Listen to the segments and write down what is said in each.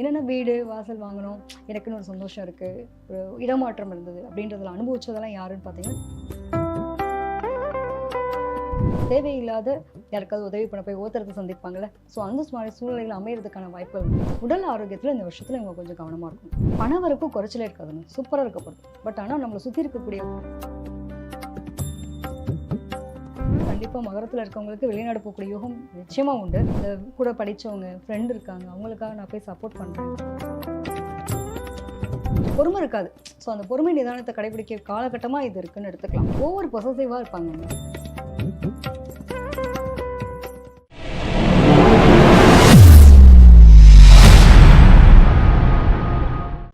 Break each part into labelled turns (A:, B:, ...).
A: என்னென்ன வீடு வாசல் வாங்கணும் எனக்குன்னு ஒரு சந்தோஷம் இருக்குது ஒரு இடமாற்றம் இருந்தது அப்படின்றதில் அனுபவிச்சதெல்லாம் யாருன்னு பார்த்தீங்கன்னா தேவையில்லாத யாருக்காவது உதவி பண்ண போய் ஓத்துறதை சந்திப்பாங்கல்ல. ஸோ அந்த மாதிரி சூழ்நிலைகள் அமையிறதுக்கான வாய்ப்புகள் உடல் ஆரோக்கியத்தில் இந்த வருஷத்தில் இவங்க கொஞ்சம் கவனமாக இருக்கும் பணவரப்பு குறைச்சலே இருக்காதுங்க. சூப்பராக இருக்கப்படும் பட் ஆனால் நம்மளை சுற்றி இருக்கக்கூடிய கண்டிப்பாக மகரத்தில் இருக்கவங்களுக்கு வெளிநாடு போகக்கூடிய யோகம் நிச்சயமாக உண்டு. இந்த கூட படித்தவங்க ஃப்ரெண்ட் இருக்காங்க அவங்களுக்காக நான் போய் சப்போர்ட் பண்ணுறேன் பொறுமை இருக்காது. ஸோ அந்த பொறுமை நிதானத்தை கடைபிடிக்க காலகட்டமாக இது இருக்குன்னு எடுத்துக்கலாம். ஒவ்வொரு பொசசிவாக இருப்பாங்க.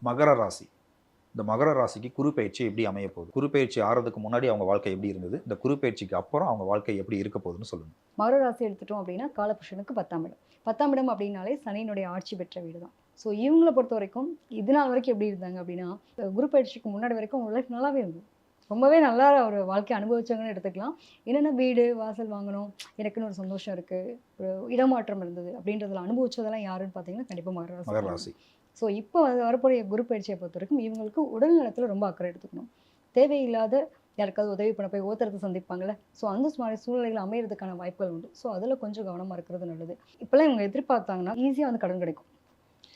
B: மகர ராசி. இந்த மகர ராசிக்கு குரு பயிற்சி எப்படி அமைய போகுது? குரு பயிற்சி ஆறதுக்கு முன்னாடி அவங்க வாழ்க்கை எப்படி இருந்தது? இந்த குரு பயிற்சிக்கு அப்புறம் அவங்க வாழ்க்கை எப்படி இருக்க போகுதுன்னு சொல்லுங்க.
A: மகர ராசி எடுத்துட்டோம் அப்படின்னா காலபுருஷனுக்கு பத்தாம் இடம். பத்தாம் இடம் அப்படின்னாலே சனியினுடைய ஆட்சி பெற்ற வீடு தான் ஸோ இவங்களை பொறுத்த வரைக்கும் இது நாள் வரைக்கும் எப்படி இருந்தாங்க அப்படின்னா குரு பயிற்சிக்கு முன்னாடி வரைக்கும் அவங்க லைஃப் நல்லாவே இருந்தது. ரொம்பவே நல்லா ஒரு வாழ்க்கை அனுபவிச்சாங்கன்னு எடுத்துக்கலாம். என்னென்ன வீடு வாசல் வாங்கணும் எனக்குன்னு ஒரு சந்தோஷம் இருக்குது ஒரு இடமாற்றம் இருந்தது அப்படின்றதுல அனுபவிச்சதெல்லாம் யாருன்னு பார்த்தீங்கன்னா கண்டிப்பாக மகர
B: மகர
A: ராசி
B: ராசி.
A: ஸோ இப்போ வரக்கூடிய குரு பயிற்சியை பொறுத்த வரைக்கும் இவங்களுக்கு உடல் நலத்தில் ரொம்ப அக்கறை எடுத்துக்கணும். தேவையில்லாத யாருக்காவது உதவி பண்ண போய் ஓத்துறதை சந்திப்பாங்கல்ல. ஸோ அந்த மாதிரி சூழ்நிலைகள் அமையறதுக்கான வாய்ப்புகள் உண்டு. ஸோ அதில் கொஞ்சம் கவனமாக இருக்கிறது நல்லது. இப்போல்லாம் இவங்க எதிர்பார்த்தாங்கன்னா ஈஸியாக வந்து கடன் கிடைக்கும்.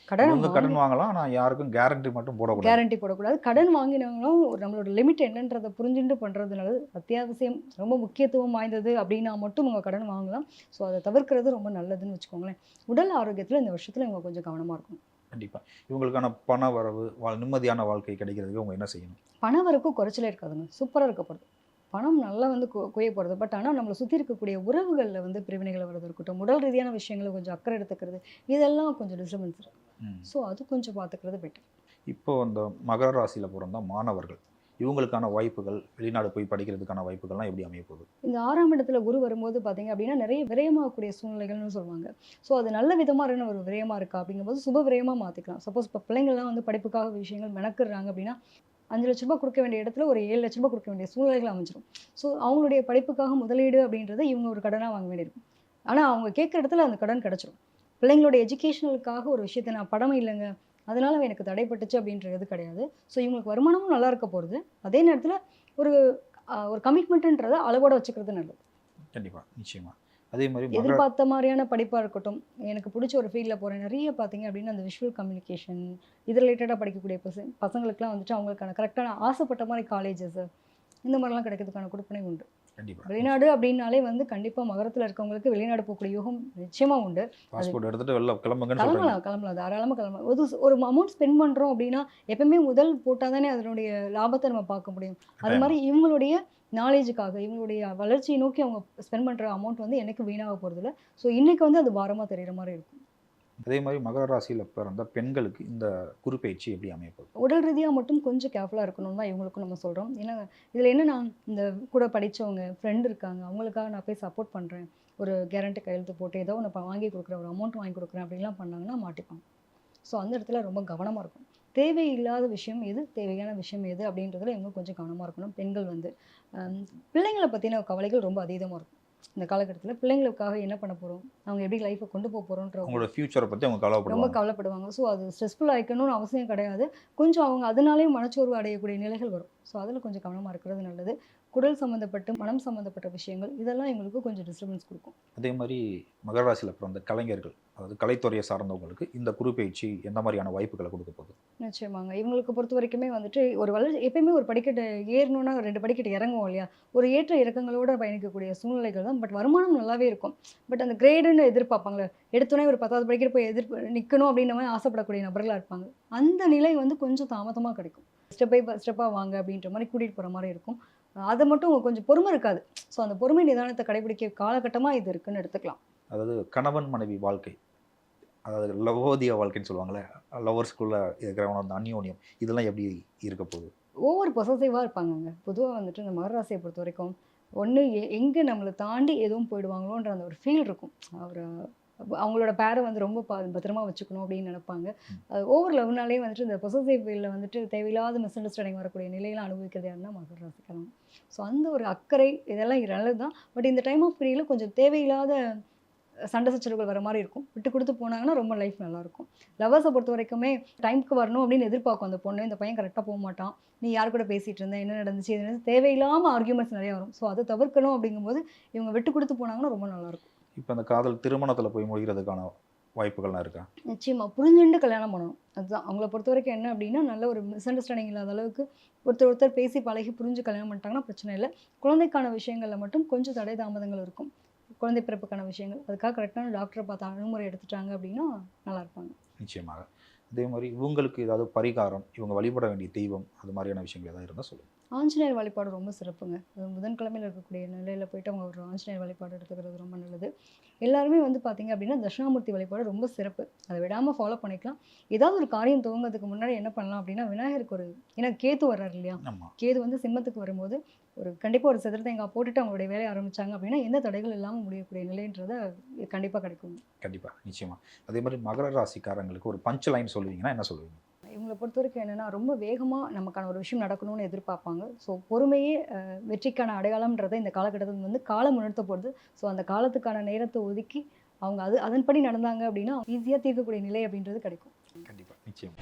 A: கடன்
B: இவங்க கடன் வாங்கலாம் ஆனால் யாருக்கும் கேரண்டி மட்டும் போடக்கூடாது.
A: கேரண்டி போடக்கூடாது. கடன் வாங்கினவங்களும் ஒரு நம்மளோட லிமிட் என்னன்றதை புரிஞ்சுட்டு பண்ணுறது நல்லது. அத்தியாவசியம் ரொம்ப முக்கியத்துவம் வாய்ந்தது அப்படின்னா மட்டும் உங்கள் கடன் வாங்கலாம். ஸோ அதை தவிர்க்கிறது ரொம்ப நல்லதுன்னு வச்சுக்கோங்களேன். உடல் ஆரோக்கியத்தில் இந்த வருஷத்தில் இவங்க கொஞ்சம் கவனமாக இருக்கணும்.
B: கண்டிப்பா. இவங்களுக்கான பண வரவு நிம்மதியான வாழ்க்கை கிடைக்கிறதுக்கு அவங்க என்ன செய்யணும்?
A: பண வரப்பு குறைச்சலே இருக்காதுங்க. சூப்பராக இருக்கப்படுது பணம் நல்லா வந்து குய போகிறது பட் ஆனால் நம்மளை சுற்றி இருக்கக்கூடிய உறவுகளில் வந்து பிரிவினைகள் வரது இருக்கட்டும் உடல் ரீதியான விஷயங்களை கொஞ்சம் அக்கறை எடுத்துக்கிறது இதெல்லாம் கொஞ்சம் டிஸ்டர்பன்ஸ் இருக்கு.
B: ம்.
A: ஸோ அது கொஞ்சம் பார்த்துக்கிறது பெட்டர்
B: இப்போ அந்த மகர ராசியில பிறந்த மாணவர்கள் இவங்களுக்கான வாய்ப்புகள் வெளிநாடு போய் படிக்கிறதுக்கான வாய்ப்புகள்லாம் எப்படி அமைய போகுது?
A: இந்த ஆறாம் இடத்துல குரு வரும்போது பார்த்தீங்க அப்படின்னா நிறைய விரயமாகக்கூடிய சூழ்நிலைகள்னு சொல்லுவாங்க. ஸோ அது நல்ல விதமாக இருந்த ஒரு விரயமாக இருக்கா அப்படிங்கும்போது சுப விரயமாக மாற்றிக்கலாம் சப்போஸ் இப்போ பிள்ளைங்கள்லாம் வந்து படிப்புக்காக விஷயங்கள் மெனக்குறாங்க அப்படின்னா அஞ்சு லட்ச ரூபாய் கொடுக்க வேண்டிய இடத்துல ஒரு ஏழு லட்ச ரூபாய் கொடுக்க வேண்டிய சூழ்நிலைகள் அமைஞ்சிரும். ஸோ அவங்களுடைய படிப்புக்காக முதலீடு அப்படின்றத இவங்க ஒரு கடனாக வாங்க வேண்டியிருக்கும். ஆனால் அவங்க கேட்குற இடத்துல அந்த கடன் கிடச்சிரும். பிள்ளைங்களோட எஜுகேஷனலுக்காக ஒரு விஷயத்தை நான் படம் இல்லைங்க. அதனால எனக்கு தடைப்பட்டுச்சு அப்படின்றது கிடையாது. ஸோ இவங்களுக்கு வருமானமும் நல்லா இருக்க போகிறது அதே நேரத்தில் ஒரு ஒரு கமிட்மெண்ட்டுன்றதை அளவோட வச்சுக்கிறது நல்லது.
B: கண்டிப்பா நிச்சயமா. அதே மாதிரி
A: எதிர்பார்த்த மாதிரியான படிப்பாக இருக்கட்டும் எனக்கு பிடிச்ச ஒரு ஃபீல்டில் போகிறேன் நிறைய பார்த்தீங்க அப்படின்னா அந்த விஷுவல் கம்யூனிகேஷன் இது ரிலேட்டடாக படிக்கக்கூடிய பசங்க பசங்களுக்குலாம் வந்துட்டு அவங்களுக்கான கரெக்டான ஆசைப்பட்ட மாதிரி காலேஜஸ் இந்த மாதிரிலாம் கிடைக்கிறதுக்கான கொடுப்பனை உண்டு. வெளிநாடு அப்படின்னாலே வந்து கண்டிப்பாக மகரத்தில் இருக்கவங்களுக்கு வெளிநாடு போகக்கூடிய யோகம் நிச்சயமாக உண்டு.
B: பாஸ்போர்ட் எடுத்துட்டு வெளில சொல்றாங்க.
A: கிளம்பலாம் கிளம்பலாம். தாராளமாக கிளம்பலாம். ஒரு ஒரு அமௌண்ட் ஸ்பெண்ட் பண்ணுறோம் அப்படின்னா எப்பவுமே முதல் போட்டால் தானே அதனுடைய லாபத்தை நம்ம பார்க்க முடியும். அது மாதிரி இவங்களுடைய நாலேஜுக்காக இவங்களுடைய வளர்ச்சியை நோக்கி அவங்க ஸ்பெண்ட் பண்ணுற அமௌண்ட் வந்து எனக்கு வீணாக போகிறதில்ல ஸோ இன்னைக்கு வந்து அது பாரமாக தெரியுற மாதிரி இருக்கும்.
B: அதே மாதிரி மகர ராசியில் பிறந்த பெண்களுக்கு இந்த குரு எப்படி அமையப்படும்
A: உடல் ரீதியாக மட்டும் கொஞ்சம் கேர்ஃபுல்லாக இருக்கணும் தான் இவங்களுக்கும் நம்ம சொல்கிறோம் ஏன்னா இதில் என்னென்னா இந்த கூட படித்தவங்க ஃப்ரெண்ட் இருக்காங்க அவங்களுக்காக நான் போய் சப்போர்ட் பண்ணுறேன் ஒரு கேரண்டி கையெழுத்து போட்டு ஏதோ ஒன்று வாங்கி கொடுக்குறேன் ஒரு அமௌண்ட் வாங்கி கொடுக்குறேன் அப்படின்லாம் பண்ணாங்கன்னா மாட்டிப்பாங்க. ஸோ அந்த இடத்துல ரொம்ப கவனமாக இருக்கும் தேவையில்லாத விஷயம் எது? தேவையான விஷயம் எது? அப்படின்றதுல இவங்க கொஞ்சம் கவனமாக இருக்கணும். பெண்கள் வந்து பிள்ளைங்களை பற்றின கவலைகள் ரொம்ப அதீதமாக இருக்கும். இந்த காலகட்டத்தில் பிள்ளைங்களுக்காக என்ன பண்ண போகிறோம் அவங்க எப்படி லைஃப்பை கொண்டு போக போகிறோன்ற
B: அவங்களோட ஃபியூச்சரை பத்தி அவங்க
A: ரொம்ப
B: கவலைப்படுவாங்க.
A: கவலைப்படுவாங்க ஸோ அது ஸ்ட்ரெஸ்ஃபுல் ஆகிக்கணும்னு அவசியம் கிடையாது. கொஞ்சம் அவங்க அதனாலேயும் மனச்சோர்வு அடையக்கூடிய நிலைகள் வரும். ஸோ அதில் கொஞ்சம் கவனமாக இருக்கிறது நல்லது. குடல் சம்மந்தப்பட்டு மனம் சம்மந்தப்பட்ட விஷயங்கள் இதெல்லாம் எங்களுக்கு கொஞ்சம் டிஸ்டர்பன்ஸ் கொடுக்கும்.
B: அதே மாதிரி மகர ராசியில பிறந்த கலைஞர்கள் அதாவது கலைத்துறையை சார்ந்தவங்களுக்கு இந்த குரு பயிற்சி எந்த மாதிரியான வாய்ப்புகளை கொடுக்க போகுது?
A: நிச்சயமாங்க. இவங்களுக்கு பொறுத்த வரைக்குமே வந்துட்டு ஒரு வளர்ச்சி எப்பயுமே ஒரு படிக்கட்டு ஏறணும்னா ரெண்டு படிக்கட்டு இறங்குவோம் இல்லையா? ஒரு ஏற்ற இறக்கங்களோட பயணிக்கக்கூடிய சூழ்நிலைகள் தான். பட் வருமானம் நல்லாவே இருக்கும். பட் அந்த கிரேடுன்னு எதிர்பார்ப்பாங்களே எடுத்தோடனே ஒரு பத்தாவது படிக்கிட்டு போய் எதிர் நிற்கணும் அப்படின்ற மாதிரி ஆசைப்படக்கூடிய நபர்களாக இருப்பாங்க. அந்த நிலை வந்து கொஞ்சம் தாமதமாக கிடைக்கும். ஸ்டெப் பை ஸ்டெப்பாக வாங்க அப்படின்ற மாதிரி கூட்டிகிட்டு போகிற மாதிரி இருக்கும். அதை மட்டும் கொஞ்சம் பொறுமை இருக்காது. ஸோ அந்த பொறுமை நிதானத்தை கடைபிடிக்க காலகட்டமாக இது இருக்குன்னு எடுத்துக்கலாம்.
B: அதாவது கணவன் மனைவி வாழ்க்கை. அதாவது லவோதிய வாழ்க்கைன்னு சொல்லுவாங்களே லவர்ஸ்குள்ள இருக்கிறவங்க அந்த அந்யோன்யம் இதெல்லாம் எப்படி இருக்க போகுது?
A: ஒவ்வொரு பொசசிவாக இருப்பாங்கங்க. பொதுவாக வந்துட்டு இந்த மகர ராசியை பொறுத்த வரைக்கும் ஒன்று எங்கே நம்மளை தாண்டி எதுவும் போயிடுவாங்களோன்ற அந்த ஒரு ஃபீல் இருக்கும். அவர் அவங்களோட பேரை வந்து ரொம்ப பா பத்திரமா வச்சுக்கணும் அப்படின்னு நினைப்பாங்க. ஓவர் லவ்னாலே வந்துட்டு இந்த பொசசிவ் ஃபீல்டில் வந்துட்டு தேவையில்லாத மிஸ் அண்டர்ஸ்டாண்டிங் வரக்கூடிய நிலையெல்லாம் அனுபவிக்கிறது யாருன்னா மகர ராசிக்காரங்க. ஸோ அந்த ஒரு அக்கறை இதெல்லாம் நல்லது தான் பட் இந்த டைம் ஆஃப் பீரியடில் கொஞ்சம் தேவையில்லாத சண்டை சச்சரவுகள் வர மாதிரி இருக்கும். விட்டு கொடுத்து போனாங்கன்னா ரொம்ப லைஃப் நல்லாயிருக்கும். லவர்ஸை பொறுத்த வரைக்குமே டைம்க்கு வரணும் அப்படின்னு எதிர்பார்க்கும் அந்த பொண்ணு. இந்த பையன் கரெக்டாக போக மாட்டான். நீ யார் கூட பேசிகிட்டு இருந்த? என்ன நடந்துச்சு? இது நடந்துச்சு தேவையில்லாமல் ஆர்கியூமெண்ட்ஸ் நிறைய வரும். ஸோ அதை தவிர்க்கணும் அப்படிங்கும்போது இவங்க விட்டு கொடுத்து போனாங்கன்னா ரொம்ப நல்லாயிருக்கும்.
B: இப்போ அந்த காதல் திருமணத்தில் போய் முடிகிறதுக்கான வாய்ப்புகள்லாம் இருக்கா?
A: நிச்சயமா. புரிஞ்சுண்டு கல்யாணம் பண்ணணும். அதுதான். அவங்கள பொறுத்த வரைக்கும் என்ன அப்படின்னா நல்ல ஒரு மிஸ் அண்டர்ஸ்டாண்டிங் இல்லாத அளவுக்கு ஒருத்தர் ஒருத்தர் பேசி பழகி புரிஞ்சு கல்யாணம் பண்ணிட்டாங்கன்னா பிரச்சனை இல்லை. குழந்தைக்கான விஷயங்களில் மட்டும் கொஞ்சம் தடை தாமதங்கள் இருக்கும். குழந்தை பிறப்புக்கான விஷயங்கள். அதுக்காக கரெக்டான டாக்டரை பார்த்து அனுமுறை எடுத்துட்டாங்க அப்படின்னா நல்லா இருப்பாங்க.
B: நிச்சயமாக. அதே மாதிரி இவங்களுக்கு ஏதாவது பரிகாரம் இவங்க வழிபட வேண்டிய தெய்வம் அது மாதிரியான விஷயங்கள் ஏதாவது இருந்தால் சொல்லுங்கள்
A: ஆஞ்சநேயர் வழிபாடு ரொம்ப சிறப்புங்க. அது புதன்கிழமையில் இருக்கக்கூடிய நிலையில் போயிட்டு அவங்க ஒரு ஆஞ்சநேயர் வழிபாடு எடுத்துக்கிறது ரொம்ப நல்லது. எல்லாருமே வந்து பார்த்தீங்க அப்படின்னா தட்சிணாமூர்த்தி வழிபாடு ரொம்ப சிறப்பு. அதை விடாமல் ஃபாலோ பண்ணிக்கலாம். ஏதாவது ஒரு காரியம் துவங்கிறதுக்கு முன்னாடி என்ன பண்ணலாம் அப்படின்னா விநாயகருக்கு ஒரு ஏன்னா கேத்து வர்றாரு இல்லையா? கேது வந்து சிம்மத்துக்கு வரும்போது ஒரு கண்டிப்பாக ஒரு சிதற தேங்காய் போட்டுட்டு அவங்களுடைய வேலையை ஆரம்பிச்சாங்க அப்படின்னா எந்த தடைகள் இல்லாமல் முடியக்கூடிய நிலைன்றத கண்டிப்பாக கிடைக்கும்.
B: கண்டிப்பாக நிச்சயமாக அதே மாதிரி மகர ராசிக்காரங்களுக்கு ஒரு பஞ்ச் லைன் சொல்லுவீங்கன்னா என்ன சொல்லுவீங்க?
A: இவங்களை பொறுத்த வரைக்கும் என்னென்னா ரொம்ப வேகமாக நமக்கான ஒரு விஷயம் நடக்கணும்னு எதிர்பார்ப்பாங்க. ஸோ பொறுமையே வெற்றிக்கான அடையாளம்ன்றதை இந்த காலகட்டத்தில் வந்து காலம் உணர்த்த போகுது. ஸோ அந்த காலத்துக்கான நேரத்தை ஒதுக்கி அவங்க அது அதன்படி நடந்தாங்க அப்படின்னா ஈஸியாக தீர்க்கக்கூடிய நிலை அப்படின்றது கிடைக்கும்.
B: கண்டிப்பாக நிச்சயம்.